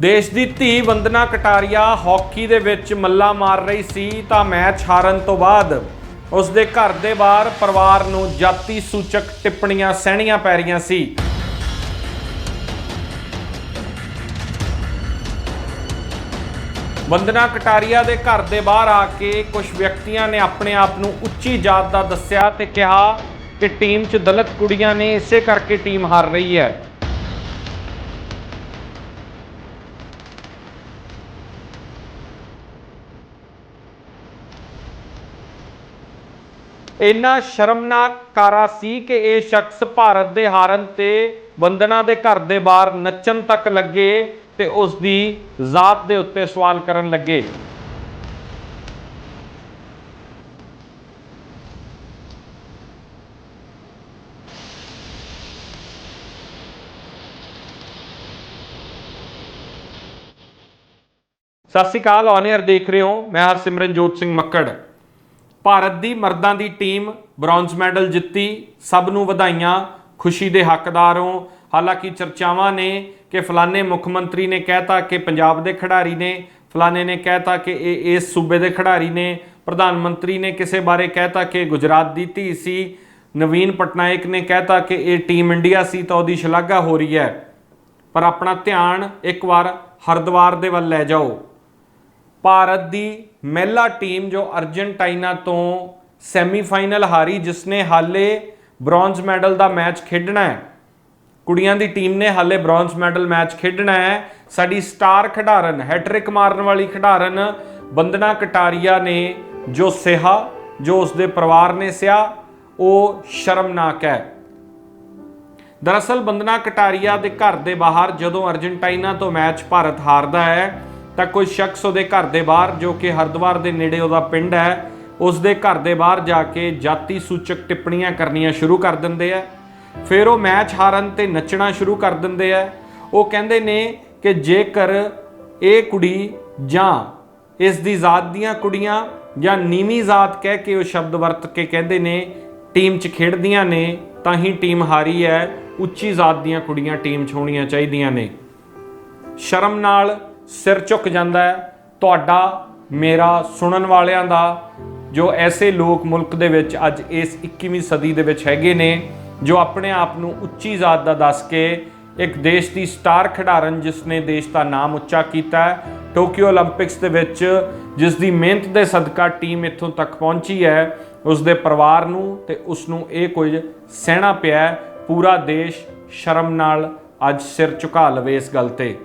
ਦੇਸ਼ ਦੀ ਧੀ ਵੰਦਨਾ ਕਟਾਰੀਆ ਹਾਕੀ ਦੇ ਵਿੱਚ ਮੱਲਾ ਮਾਰ ਰਹੀ ਸੀ ਤਾਂ ਮੈਚ ਹਾਰਨ ਤੋਂ ਬਾਅਦ ਉਸ ਦੇ ਘਰ ਦੇ ਬਾਹਰ ਪਰਿਵਾਰ ਨੂੰ ਜਾਤੀ ਸੂਚਕ ਟਿੱਪਣੀਆਂ ਸਹਿਣੀਆਂ ਪੈ ਰਹੀਆਂ ਸੀ। ਵੰਦਨਾ ਕਟਾਰੀਆ ਦੇ ਘਰ ਦੇ ਬਾਹਰ ਆ ਕੇ ਕੁਝ ਵਿਅਕਤੀਆਂ ਨੇ ਆਪਣੇ ਆਪ ਨੂੰ ਉੱਚੀ ਜਾਤ ਦਾ ਦੱਸਿਆ ਤੇ ਕਿਹਾ ਕਿ ਟੀਮ 'ਚ ਦਲਿਤ ਕੁੜੀਆਂ ਨੇ ਇਸੇ ਕਰਕੇ ਟੀਮ ਹਾਰ ਰਹੀ ਹੈ। ਇੰਨਾ ਸ਼ਰਮਨਾਕ ਕਾਰਾ ਸੀ ਕਿ ਇਹ ਸ਼ਖਸ ਭਾਰਤ ਦੇ ਹਾਰਨ ਤੇ ਵੰਦਨਾ ਦੇ ਘਰ ਦੇ ਬਾਹਰ ਨੱਚਣ ਤੱਕ ਲੱਗੇ ਤੇ ਉਸ ਦੀ ਜ਼ਾਤ ਦੇ ਉੱਤੇ ਸਵਾਲ ਕਰਨ ਲੱਗੇ। ਸਤਿ ਸ਼੍ਰੀ ਅਕਾਲ ਔਨ 에ਅਰ ਦੇਖ ਰਹੇ ਹੋ, ਮੈਂ ਹਰਸਿਮਰਨਜੋਤ ਸਿੰਘ ਮੱਕੜ। ਭਾਰਤ ਦੀ ਮਰਦਾਂ ਦੀ ਟੀਮ ਬ੍ਰੌਂਜ਼ ਮੈਡਲ ਜਿੱਤੀ, ਸਭ ਨੂੰ ਵਧਾਈਆਂ, ਖੁਸ਼ੀ ਦੇ ਹੱਕਦਾਰ ਹੋ। ਹਾਲਾਂਕਿ ਚਰਚਾਵਾਂ ਨੇ ਕਿ ਫਲਾਣੇ ਮੁੱਖ ਮੰਤਰੀ ਨੇ ਕਹਿਤਾ ਕਿ ਪੰਜਾਬ ਦੇ ਖਿਡਾਰੀ ਨੇ, ਫਲਾਣੇ ਨੇ ਕਹਿਤਾ ਕਿ ਇਹ ਇਸ ਸੂਬੇ ਦੇ ਖਿਡਾਰੀ ਨੇ। ਪ੍ਰਧਾਨ ਮੰਤਰੀ ਨੇ ਕਿਸੇ ਬਾਰੇ ਕਹਿਤਾ ਕਿ ਗੁਜਰਾਤ ਦੀ ਧੀ ਸੀ। ਨਵੀਨ ਪਟਨਾਇਕ ਨੇ ਕਹਿਤਾ ਕਿ ਇਹ ਟੀਮ ਇੰਡੀਆ ਸੀ ਤਾਂ ਉਹਦੀ ਸ਼ਲਾਘਾ ਹੋ ਰਹੀ ਹੈ। ਪਰ ਆਪਣਾ ਧਿਆਨ ਇੱਕ ਵਾਰ ਹਰਿਦੁਆਰ ਦੇ ਵੱਲ ਲੈ ਜਾਓ। ਭਾਰਤ ਦੀ ਮਹਿਲਾ ਟੀਮ ਜੋ ਅਰਜਨਟਾਈਨਾ ਤੋਂ ਸੈਮੀਫਾਈਨਲ ਹਾਰੀ, ਜਿਸ ਨੇ ਹਾਲੇ ਬ੍ਰੌਂਜ਼ ਮੈਡਲ ਦਾ ਮੈਚ ਖੇਡਣਾ ਹੈ। ਕੁੜੀਆਂ ਦੀ ਟੀਮ ਨੇ ਹਾਲੇ ਬ੍ਰੌਂਜ਼ ਮੈਡਲ ਮੈਚ ਖੇਡਣਾ ਹੈ। ਸਾਡੀ ਸਟਾਰ ਖਿਡਾਰਨ, ਹੈਟ੍ਰਿਕ ਮਾਰਨ ਵਾਲੀ ਖਿਡਾਰਨ ਬੰਦਨਾ ਕਟਾਰੀਆ ਨੇ ਜੋ ਸਿਹਾ, ਜੋ ਉਸਦੇ ਪਰਿਵਾਰ ਨੇ ਸਿਆ ਉਹ ਸ਼ਰਮਨਾਕ ਹੈ। ਦਰਅਸਲ ਬੰਦਨਾ ਕਟਾਰੀਆ ਦੇ ਘਰ ਦੇ ਬਾਹਰ ਜਦੋਂ ਅਰਜਨਟਾਈਨਾ ਤੋਂ ਮੈਚ ਭਾਰਤ ਹਾਰਦਾ ਹੈ ਤਾਂ ਕੋਈ ਸ਼ਖਸ ਉਹਦੇ ਘਰ ਦੇ ਬਾਹਰ, ਜੋ ਕਿ ਹਰਿਦੁਆਰ ਦੇ ਨੇੜੇ ਉਹਦਾ ਪਿੰਡ ਹੈ, ਉਸ ਦੇ ਘਰ ਦੇ ਬਾਹਰ ਜਾ ਕੇ ਜਾਤੀ ਸੂਚਕ ਟਿੱਪਣੀਆਂ ਕਰਨੀਆਂ ਸ਼ੁਰੂ ਕਰ ਦਿੰਦੇ ਆ। ਫਿਰ ਉਹ ਮੈਚ ਹਾਰਨ ਤੇ ਨੱਚਣਾ ਸ਼ੁਰੂ ਕਰ ਦਿੰਦੇ ਆ। ਉਹ ਕਹਿੰਦੇ ਨੇ ਕਿ ਜੇਕਰ ਇਹ ਕੁੜੀ ਜਾਂ ਇਸ ਦੀ ਜ਼ਾਤ ਦੀਆਂ ਕੁੜੀਆਂ ਜਾਂ ਨੀਵੀਂ ਜ਼ਾਤ ਕਹਿ ਕੇ ਉਹ ਸ਼ਬਦ ਵਰਤ ਕੇ ਕਹਿੰਦੇ ਨੇ, ਟੀਮ 'ਚ ਖੇਡਦੀਆਂ ਨੇ, ਤਾਂ ਹੀ ਟੀਮ ਹਾਰੀ ਹੈ, ਉੱਚੀ ਜ਼ਾਤ ਦੀਆਂ ਕੁੜੀਆਂ ਟੀਮ 'ਚ ਹੋਣੀਆਂ ਚਾਹੀਦੀਆਂ ਨੇ। ਸ਼ਰਮ ਨਾਲ ਸਿਰ ਝੁਕ ਜਾਂਦਾ ਹੈ। ਤੁਹਾਡਾ, ਮੇਰਾ, ਸੁਣਨ ਵਾਲਿਆਂ ਦਾ, ਜੋ ਐਸੇ ਲੋਕ ਮੁਲਕ ਦੇ ਵਿੱਚ ਅੱਜ ਇਸ 21ਵੀਂ ਸਦੀ ਦੇ ਵਿੱਚ ਹੈਗੇ ਨੇ, ਜੋ ਆਪਣੇ ਆਪ ਨੂੰ ਉੱਚੀ ਜ਼ਾਤ ਦਾ ਦੱਸ ਕੇ ਇੱਕ ਦੇਸ਼ ਦੀ ਸਟਾਰ ਖਿਡਾਰਨ ਜਿਸ ਨੇ ਦੇਸ਼ ਦਾ ਨਾਮ ਉੱਚਾ ਕੀਤਾ ਹੈ, ਟੋਕੀਓ 올림픽ਸ ਦੇ ਵਿੱਚ ਜਿਸ ਦੀ ਮਿਹਨਤ ਦੇ ਸਦਕਾ ਟੀਮ ਇੱਥੋਂ ਤੱਕ ਪਹੁੰਚੀ ਹੈ, ਉਸ ਦੇ ਪਰਿਵਾਰ ਨੂੰ ਤੇ ਉਸ ਨੂੰ ਇਹ ਕੁਝ ਸਹਿਣਾ ਪਿਆ ਪੂਰਾ ਦੇਸ਼ ਸ਼ਰਮ ਨਾਲ ਅੱਜ ਸਿਰ ਝੁਕਾ ਲਵੇ ਇਸ ਗੱਲ ਤੇ।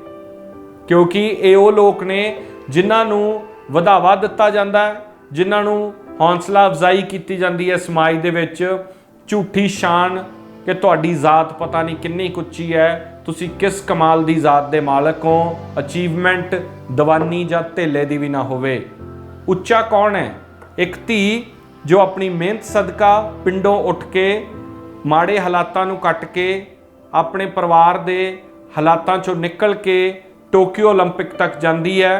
ਕਿਉਂਕਿ ਇਹ ਉਹ ਲੋਕ ਨੇ ਜਿਨ੍ਹਾਂ ਨੂੰ ਵਧਾਵਾ ਦਿੱਤਾ ਜਾਂਦਾ ਹੈ, ਜਿਨ੍ਹਾਂ ਨੂੰ ਹੌਸਲਾ ਅਫਜ਼ਾਈ ਕੀਤੀ ਜਾਂਦੀ ਹੈ ਸਮਾਜ ਦੇ ਵਿੱਚ। ਝੂਠੀ ਸ਼ਾਨ ਕਿ ਤੁਹਾਡੀ ਜ਼ਾਤ ਪਤਾ ਨਹੀਂ ਕਿੰਨੀ ਕੁੱਚੀ ਹੈ, ਤੁਸੀਂ ਕਿਸ ਕਮਾਲ ਦੀ ਜ਼ਾਤ ਦੇ ਮਾਲਕ ਹੋ। ਅਚੀਵਮੈਂਟ ਦਵਾਨੀ ਜਾਂ ਧੇਲੇ ਦੀ ਵੀ ਨਾ ਹੋਵੇ। ਉੱਚਾ ਕੌਣ ਹੈ? ਇੱਕ ਧੀ ਜੋ ਆਪਣੀ ਮਿਹਨਤ ਸਦਕਾ ਪਿੰਡੋਂ ਉੱਠ ਕੇ ਮਾੜੇ ਹਾਲਾਤਾਂ ਨੂੰ ਕੱਟ ਕੇ ਆਪਣੇ ਪਰਿਵਾਰ ਦੇ ਹਾਲਾਤਾਂ ਚੋਂ ਨਿਕਲ ਕੇ ਟੋਕੀਓ 올림픽 ਤੱਕ ਜਾਂਦੀ ਹੈ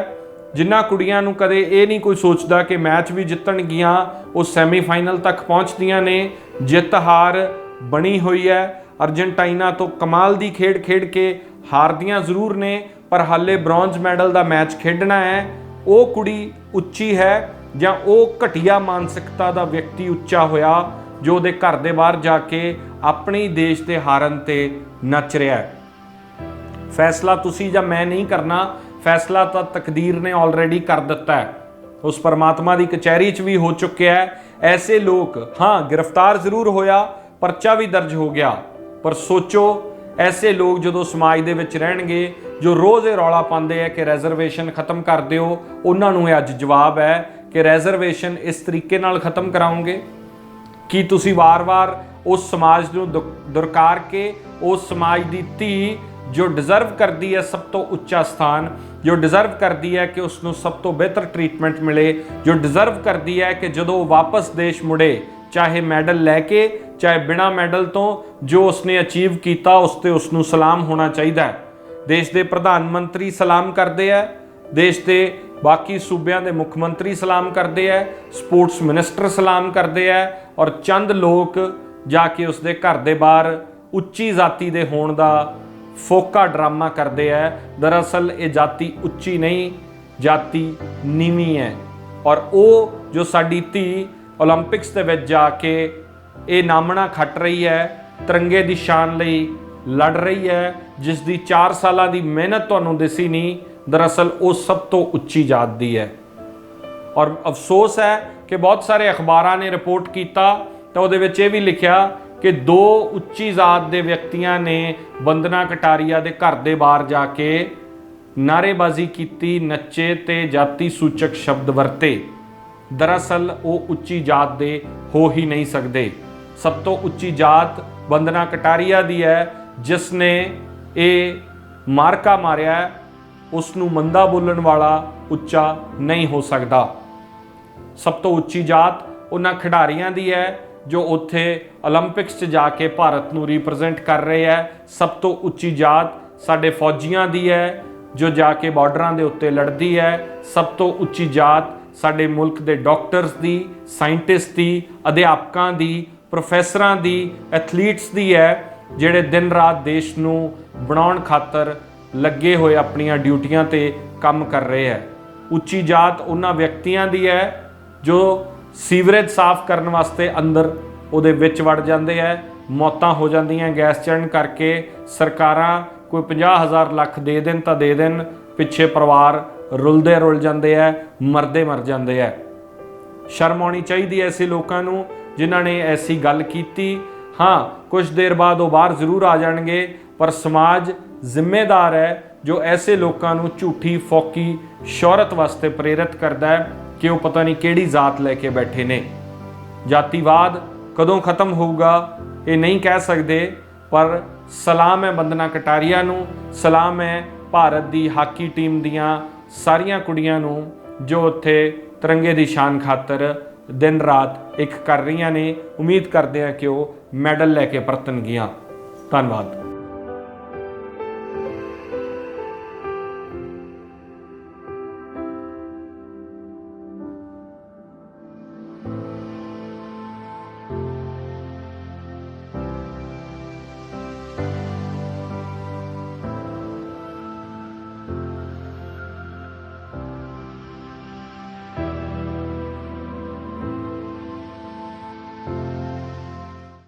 ਜਿਨ੍ਹਾਂ ਕੁੜੀਆਂ ਨੂੰ ਕਦੇ ਇਹ ਨਹੀਂ ਕੋਈ ਸੋਚਦਾ ਕਿ ਮੈਚ ਵੀ ਜਿੱਤਣਗੀਆਂ ਉਹ ਸੈਮੀਫਾਈਨਲ ਤੱਕ ਪਹੁੰਚਦੀਆਂ ਨੇ ਜਿੱਤ ਹਾਰ ਬਣੀ ਹੋਈ ਹੈ ਅਰਜਨਟਾਈਨਾ ਤੋਂ ਕਮਾਲ ਦੀ ਖੇਡ ਖੇਡ ਕੇ ਹਾਰਦੀਆਂ ਜ਼ਰੂਰ ਨੇ ਪਰ ਹਾਲੇ ਬ੍ਰੌਂਜ਼ ਮੈਡਲ ਦਾ ਮੈਚ ਖੇਡਣਾ ਹੈ ਉਹ ਕੁੜੀ ਉੱਚੀ ਹੈ ਜਾਂ ਉਹ ਘਟੀਆ ਮਾਨਸਿਕਤਾ ਦਾ ਵਿਅਕਤੀ ਉੱਚਾ ਹੋਇਆ ਜੋ ਉਹਦੇ ਘਰ ਦੇ ਬਾਹਰ ਜਾ ਕੇ ਆਪਣੇ ਦੇਸ਼ ਦੇ ਹਾਰਨ ਤੇ ਨੱਚ ਰਿਹਾ ਹੈ ਫੈਸਲਾ ਤੁਸੀਂ ਜਾਂ ਮੈਂ ਨਹੀਂ ਕਰਨਾ, ਫੈਸਲਾ ਤਾਂ ਤਕਦੀਰ ਨੇ ਆਲਰੇਡੀ ਕਰ ਦਿੱਤਾ ਹੈ। ਉਸ ਪਰਮਾਤਮਾ ਦੀ ਕਚਹਿਰੀ 'ਚ ਵੀ ਹੋ ਚੁੱਕਿਆ ਹੈ। ਐਸੇ ਲੋਕ, ਹਾਂ, ਗ੍ਰਿਫਤਾਰ ਜ਼ਰੂਰ ਹੋਇਆ, ਪਰਚਾ ਵੀ ਦਰਜ ਹੋ ਗਿਆ। ਪਰ ਸੋਚੋ, ਐਸੇ ਲੋਕ ਜਦੋਂ ਸਮਾਜ ਦੇ ਵਿੱਚ ਰਹਿਣਗੇ, ਜੋ ਰੋਜ਼ ਇਹ ਰੌਲਾ ਪਾਉਂਦੇ ਆ ਕਿ ਰਿਜ਼ਰਵੇਸ਼ਨ ਖਤਮ ਕਰ ਦਿਓ, ਉਹਨਾਂ ਨੂੰ ਇਹ ਅੱਜ ਜਵਾਬ ਹੈ ਕਿ ਰਿਜ਼ਰਵੇਸ਼ਨ ਇਸ ਤਰੀਕੇ ਨਾਲ ਖਤਮ ਕਰਾਉਂਗੇ। ਕੀ ਤੁਸੀਂ ਵਾਰ-ਵਾਰ ਉਸ ਸਮਾਜ ਨੂੰ ਦੁ- ਦੁਰਕਾਰ ਕੇ, ਉਸ ਸਮਾਜ ਦੀ ਧੀ ਜੋ ਡਿਜ਼ਰਵ ਕਰਦੀ ਹੈ ਸਭ ਤੋਂ ਉੱਚਾ ਸਥਾਨ, ਜੋ ਡਿਜ਼ਰਵ ਕਰਦੀ ਹੈ ਕਿ ਉਸ ਨੂੰ ਸਭ ਤੋਂ ਬਿਹਤਰ ਟ੍ਰੀਟਮੈਂਟ ਮਿਲੇ, ਜੋ ਡਿਜ਼ਰਵ ਕਰਦੀ ਹੈ ਕਿ ਜਦੋਂ ਵਾਪਸ ਦੇਸ਼ ਮੁੜੇ, ਚਾਹੇ ਮੈਡਲ ਲੈ ਕੇ, ਚਾਹੇ ਬਿਨਾ ਮੈਡਲ ਤੋਂ, ਜੋ ਉਸਨੇ ਅਚੀਵ ਕੀਤਾ, ਉਸ ਤੇ ਉਸ ਨੂੰ ਸਲਾਮ ਹੋਣਾ ਚਾਹੀਦਾ ਹੈ। ਦੇਸ਼ ਦੇ ਪ੍ਰਧਾਨ ਮੰਤਰੀ ਸਲਾਮ ਕਰਦੇ ਆ ਦੇਸ਼ ਦੇ ਬਾਕੀ ਸੂਬਿਆਂ ਦੇ ਮੁੱਖ ਮੰਤਰੀ ਸਲਾਮ ਕਰਦੇ ਆ ਸਪੋਰਟਸ ਮਿਨਿਸਟਰ ਸਲਾਮ ਕਰਦੇ ਆ ਔਰ ਚੰਦ ਲੋਕ ਜਾ ਕੇ ਉਸ ਦੇ ਘਰ ਦੇ ਬਾਹਰ ਉੱਚੀ ਜਾਤੀ ਦੇ ਹੋਣ ਦਾ ਫੋਕਾ ਡਰਾਮਾ ਕਰਦੇ ਐ। ਦਰਅਸਲ ਇਹ ਜਾਤੀ ਉੱਚੀ ਨਹੀਂ, ਜਾਤੀ ਨੀਵੀਂ ਹੈ ਔਰ ਉਹ ਜੋ ਸਾਡੀ ਧੀ 올림픽ਸ ਦੇ ਵਿੱਚ ਜਾ ਕੇ ਇਹ ਨਾਮਣਾ ਖੱਟ ਰਹੀ ਹੈ ਤਿਰੰਗੇ ਦੀ ਸ਼ਾਨ ਲਈ ਲੜ ਰਹੀ ਹੈ ਜਿਸ ਦੀ 4 ਸਾਲਾਂ ਦੀ ਮਿਹਨਤ ਤੁਹਾਨੂੰ ਦਿਸੀ ਨਹੀਂ, ਦਰਅਸਲ ਉਹ ਸਭ ਤੋਂ ਉੱਚੀ ਜਾਤ ਦੀ ਹੈ ਔਰ ਅਫਸੋਸ ਹੈ ਕਿ ਬਹੁਤ ਸਾਰੇ ਅਖਬਾਰਾਂ ਨੇ ਰਿਪੋਰਟ ਕੀਤਾ, ਤਾਂ ਉਹਦੇ ਵਿੱਚ ਇਹ ਵੀ ਲਿਖਿਆ ਕਿ ਦੋ ਉੱਚੀ ਜ਼ਾਤ ਦੇ ਵਿਅਕਤੀਆਂ ਨੇ ਬੰਦਨਾ ਕਟਾਰੀਆ ਦੇ ਘਰ ਦੇ ਬਾਹਰ ਜਾ ਕੇ ਨਾਰੇਬਾਜ਼ੀ ਕੀਤੀ ਨੱਚੇ ਤੇ ਜਾਤੀ ਸੂਚਕ ਸ਼ਬਦ ਵਰਤੇ। ਦਰਅਸਲ ਉਹ ਉੱਚੀ ਜਾਤ ਦੇ ਹੋ ਹੀ ਨਹੀਂ ਸਕਦੇ। ਸਭ ਤੋਂ ਉੱਚੀ ਜਾਤ ਬੰਦਨਾ ਕਟਾਰੀਆ ਦੀ ਹੈ ਜਿਸ ਨੇ ਇਹ ਮਾਰਕਾ ਮਾਰਿਆ ਹੈ, ਉਸ ਨੂੰ ਮੰਦਾ ਬੋਲਣ ਵਾਲਾ ਉੱਚਾ ਨਹੀਂ ਹੋ ਸਕਦਾ। ਸਭ ਤੋਂ ਉੱਚੀ ਜਾਤ ਉਹਨਾਂ ਖਿਡਾਰੀਆਂ ਦੀ ਹੈ ਜੋ ਉੱਥੇ 올림픽ਸ 'ਚ ਜਾ ਕੇ ਭਾਰਤ ਨੂੰ ਰਿਪਰੈਜ਼ੈਂਟ ਕਰ ਰਹੇ ਹੈ, ਸਭ ਤੋਂ ਉੱਚੀ ਜਾਤ ਸਾਡੇ ਫੌਜੀਆਂ ਦੀ ਹੈ, ਜੋ ਜਾ ਕੇ ਬਾਰਡਰਾਂ ਦੇ ਉੱਤੇ ਲੜਦੀ ਹੈ, ਸਭ ਤੋਂ ਉੱਚੀ ਜਾਤ ਸਾਡੇ ਮੁਲਕ ਦੇ ਡਾਕਟਰਸ ਦੀ ਸਾਇੰਟਿਸਟ ਦੀ, ਅਧਿਆਪਕਾਂ ਦੀ ਪ੍ਰੋਫੈਸਰਾਂ ਦੀ ਐਥਲੀਟਸ ਦੀ ਹੈ, ਜਿਹੜੇ ਦਿਨ ਰਾਤ ਦੇਸ਼ ਨੂੰ ਬਣਾਉਣ ਖਾਤਰ ਲੱਗੇ ਹੋਏ ਆਪਣੀਆਂ ਡਿਊਟੀਆਂ ਤੇ ਕੰਮ ਕਰ ਰਹੇ ਹੈ। ਉੱਚੀ ਜਾਤ ਉਹਨਾਂ ਵਿਅਕਤੀਆਂ ਦੀ ਹੈ, ਜੋ ਸੀਵਰੇਜ ਸਾਫ਼ ਕਰਨ ਵਾਸਤੇ ਅੰਦਰ ਉਹਦੇ ਵਿੱਚ ਵੜ ਜਾਂਦੇ ਹੈ ਮੌਤਾਂ ਹੋ ਜਾਂਦੀਆਂ, ਗੈਸ ਚੜਨ ਕਰਕੇ ਸਰਕਾਰਾਂ ਕੋਈ 50000 ਲੱਖ ਦੇ ਦੇਣ ਤਾਂ ਦੇ ਦੇਣ, ਪਿੱਛੇ ਪਰਿਵਾਰ ਰੁਲਦੇ ਰੁਲ ਜਾਂਦੇ ਹੈ ਮਰਦੇ ਮਰ ਜਾਂਦੇ ਹੈ ਸ਼ਰਮ ਆਉਣੀ ਚਾਹੀਦੀ ਹੈ ਐਸੇ ਲੋਕਾਂ ਨੂੰ ਜਿਨ੍ਹਾਂ ਨੇ ਐਸੀ ਗੱਲ ਕੀਤੀ। ਹਾਂ ਕੁਝ ਦੇਰ ਬਾਅਦ ਉਹ ਬਾਹਰ ਜ਼ਰੂਰ ਆ ਜਾਣਗੇ, ਪਰ ਸਮਾਜ ਜ਼ਿੰਮੇਦਾਰ ਹੈ ਜੋ ਐਸੇ ਲੋਕਾਂ ਨੂੰ ਝੂਠੀ, ਫੌਕੀ ਸ਼ੋਹਰਤ ਵਾਸਤੇ ਪ੍ਰੇਰਿਤ ਕਰਦਾ ਹੈ ਕਿ ਉਹ ਪਤਾ ਨਹੀਂ ਕਿਹੜੀ ਜ਼ਾਤ ਲੈ ਕੇ ਬੈਠੇ ਨੇ। ਜਾਤੀਵਾਦ ਕਦੋਂ ਖਤਮ ਹੋਊਗਾ ਇਹ ਨਹੀਂ ਕਹਿ ਸਕਦੇ, ਪਰ ਸਲਾਮ ਹੈ ਬੰਦਨਾ ਕਟਾਰੀਆ ਨੂੰ, ਸਲਾਮ ਹੈ ਭਾਰਤ ਦੀ ਹਾਕੀ ਟੀਮ ਦੀਆਂ ਸਾਰੀਆਂ ਕੁੜੀਆਂ ਨੂੰ, ਜੋ ਉੱਥੇ ਤਿਰੰਗੇ ਦੀ ਸ਼ਾਨ ਖਾਤਰ ਦਿਨ ਰਾਤ ਇੱਕ ਕਰ ਰਹੀਆਂ ਨੇ। ਉਮੀਦ ਕਰਦੇ ਹਾਂ ਕਿ ਉਹ ਮੈਡਲ ਲੈ ਕੇ ਪਰਤਣਗੀਆਂ। ਧੰਨਵਾਦ।